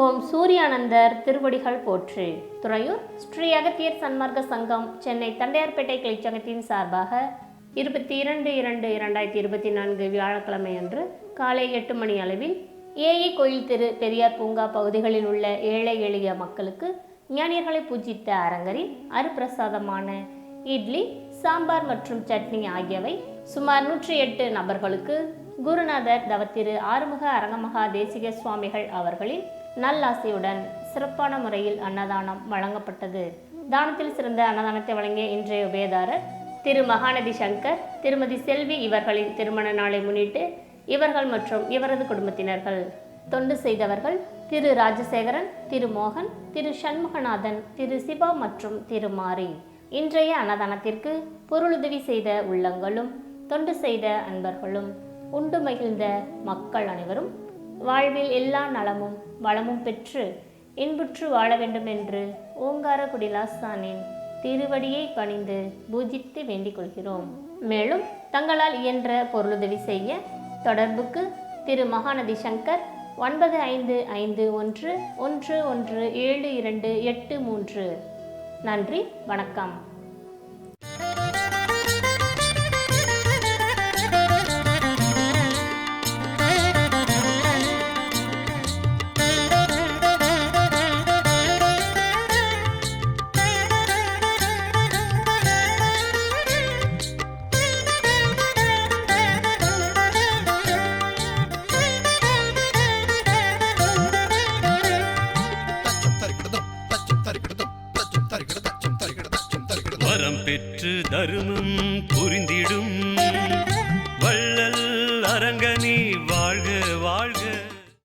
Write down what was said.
ஓம் சூரியானந்தர் திருவடிகள் போற்று. துறையூர் ஸ்ரீ அகத்தியர் சன்மார்க்க சங்கம் சென்னை தண்டையார்பேட்டை கிளைச்சங்கத்தின் சார்பாக இருபத்தி இரண்டு இரண்டு இரண்டாயிரத்தி இருபத்தி நான்கு வியாழக்கிழமை அன்று காலை எட்டு மணி அளவில் ஏஇ கோயில் திரு பெரியார் பூங்கா பகுதிகளில் உள்ள ஏழை எளிய மக்களுக்கு ஞானியர்களை பூஜித்த அரங்கரின் அருப்பிரசாதமான இட்லி சாம்பார் மற்றும் சட்னி ஆகியவை சுமார் நூற்றி எட்டு நபர்களுக்கு குருநாதர் தவத்திரு ஆறுமுக அரங்கமகா தேசிக சுவாமிகள் அவர்களின் நல்லாசையுடன் சிறப்பான முறையில் அன்னதானம் வழங்கப்பட்டது. தானத்தில் சிறந்த அன்னதானத்தை வழங்கிய இன்றைய உபயதாரர் திரு மகாநதி சங்கர் திருமதி செல்வி இவர்களின் திருமண நாளை முன்னிட்டு இவர்கள் மற்றும் இவரது குடும்பத்தினர்கள் தொண்டு செய்தவர்கள் திரு ராஜசேகரன் திரு மோகன் திரு சண்முகநாதன் திரு சிவா மற்றும் திரு மாரி. இன்றைய அன்னதானத்திற்கு பொருளுதவி செய்த உள்ளங்களும் தொண்டு செய்த அன்பர்களும் உண்டு மகிழ்ந்த மக்கள் அனைவரும் வாழ்வில் எல்லா நலமும் வளமும் பெற்று இன்புற்று வாழ வேண்டும் என்று ஓங்கார குடிலாசானின் திருவடியை பணிந்து பூஜித்து வேண்டிக் கொள்கிறோம். மேலும் தங்களால் இயன்ற பொருளுதவி செய்ய தொடர்புக்கு திரு மகாநதி சங்கர் ஒன்பது ஐந்து ஐந்து ஒன்று ஒன்று ஒன்று ஏழு இரண்டு எட்டு மூன்று. நன்றி வணக்கம். பெற்று தருமம் புரிந்திடும். வள்ளல் அரங்கனி வாழ்க வாழ்